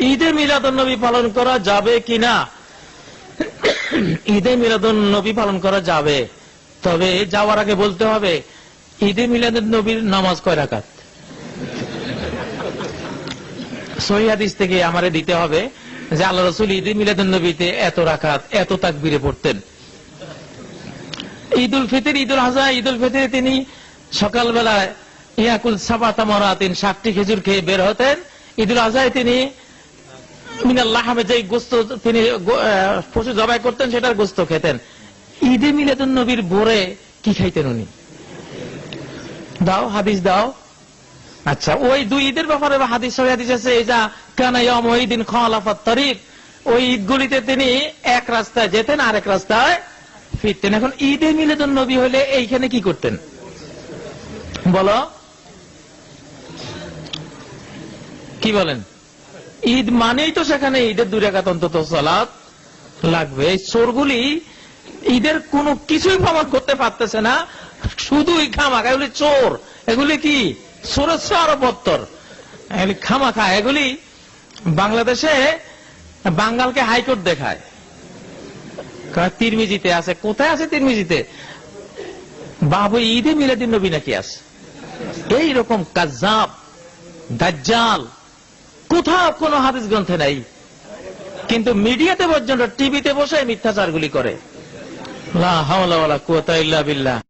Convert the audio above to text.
ঈদে মিলাদুন নবী পালন করা যাবে কিনা? ঈদে মিলাদুন নবী পালন করা যাবে। তবে যাওয়ার আগে বলতে হবে, ঈদে মিলাদুন নবীর নামাজ কয় রাকাত? সহিদিস থেকে আমারে দিতে হবে যে আল্লাহ রসুল ঈদে এত রাকাত, এত পড়তেন। ঈদুল ফিতর, ঈদুল আজহা ঈদুল ফিতরে তিনি সকালবেলায় ইয়াকুল সাবাতা মরা তিন ষাটটি খেজুর খেয়ে বের হতেন। ঈদুল আজহায় তিনি যে গোস্ত তিনি পশু জবাই করতেন, সেটার গোস্ত খেতেন। ঈদে মিলাদুন নবীর ভোরে কি খাইতেন উনি? দাও, হাদিস দাও। আচ্ছা ওই দুই ঈদের ব্যাপারে হাদিস হাদিস আছে কানাইয়াম ওই ঈদগুলিতে তিনি এক রাস্তায় যেতেন আর এক রাস্তায় ফিরতেন। এখন ঈদে মিলাদুন নবী হলে এইখানে কি করতেন? বলো। কি বলেন? ঈদ মানেই তো সেখানে ঈদের দুই রেখাত অন্তত সালাত লাগবে। এই চোরগুলি ঈদের কোনো কিছুই প্রমাণ করতে পারতেছে না। শুধুই খামাখা, এগুলি চোর। এগুলি কি? চেয়ে আরও বত্তর। এগুলি খামাখা, এগুলি বাংলাদেশে বাঙ্গালকে হাইকোর্ট দেখায়। তিরমিজিতে আছে। কোথায় আছে তিরমিজিতে? বাবু ঈদে মিলাদিন নবী নাকি আছে? এইরকম কাজাব দাজ্জাল কোথাও কোনো হাদিস গ্রন্থে নাই। কিন্তু মিডিয়াতে পর্যন্ত, টিভিতে বসে মিথ্যাচারগুলি করে। লা হাওলা ওয়ালা ইল্লা বিল্লাহ।